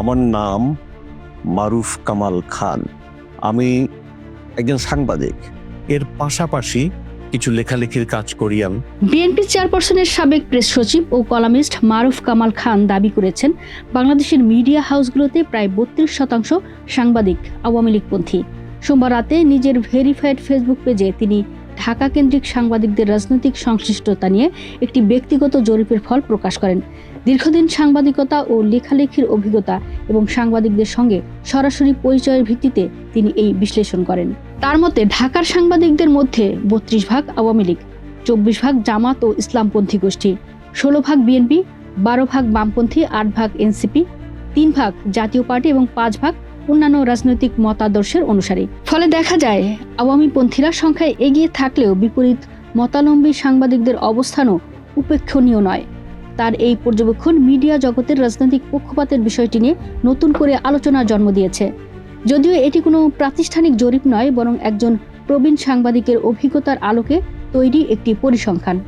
আমার নাম মারুফ কামাল খান। আমি একজন সাংবাদিক। এর পাশাপাশি কিছু লেখালেখির কাজ করি আমি বিএনপি চেয়ারপারসনের সাবেক প্রেস সচিব ও কলামিস্ট মারুফ কামাল খান দাবি করেছেন, বাংলাদেশের মিডিয়া হাউসগুলোতে প্রায় বত্রিশ শতাংশ সাংবাদিক আওয়ামী লীগপন্থী। সোমবার রাতে নিজের ভেরিফাইড ফেসবুক পেজে তিনি ঢাকা কেন্দ্রিক সাংবাদিকদের রাজনৈতিক সংশ্লিষ্টতা নিয়ে একটি ব্যক্তিগত জরিপের ফল প্রকাশ করেন। দীর্ঘদিন সাংবাদিকতা ও লেখালেখির অভিজ্ঞতা এবং সাংবাদিকদের সঙ্গে সরাসরি পরিচয়ের ভিত্তিতে তিনি এই বিশ্লেষণ করেন। তার মতে, ঢাকার সাংবাদিকদের মধ্যে বত্রিশ ভাগ আওয়ামী লীগ, চব্বিশ ভাগ জামাত ও ইসলামপন্থী গোষ্ঠী, ষোলো ভাগ বিএনপি, বারো ভাগ বামপন্থী, আট ভাগ এনসিপি, তিন ভাগ জাতীয় পার্টি এবং পাঁচ ভাগ অন্যান্য রাজনৈতিক মতাদর্শের অনুসারী। ফলে দেখা যায়, আওয়ামীপন্থীরা সংখ্যায় এগিয়ে থাকলেও বিপরীত মতালম্বী সাংবাদিকদের অবস্থানও উপেক্ষণীয় নয়। তার এই পর্যবেক্ষণ মিডিয়া জগতের রাজনৈতিক পক্ষপাতের বিষয়টি নিয়ে নতুন করে আলোচনার জন্ম দিয়েছে। যদিও এটি কোনো প্রাতিষ্ঠানিক জরিপ নয়, বরং একজন প্রবীণ সাংবাদিকের অভিজ্ঞতার আলোকে তৈরি একটি পরিসংখ্যান।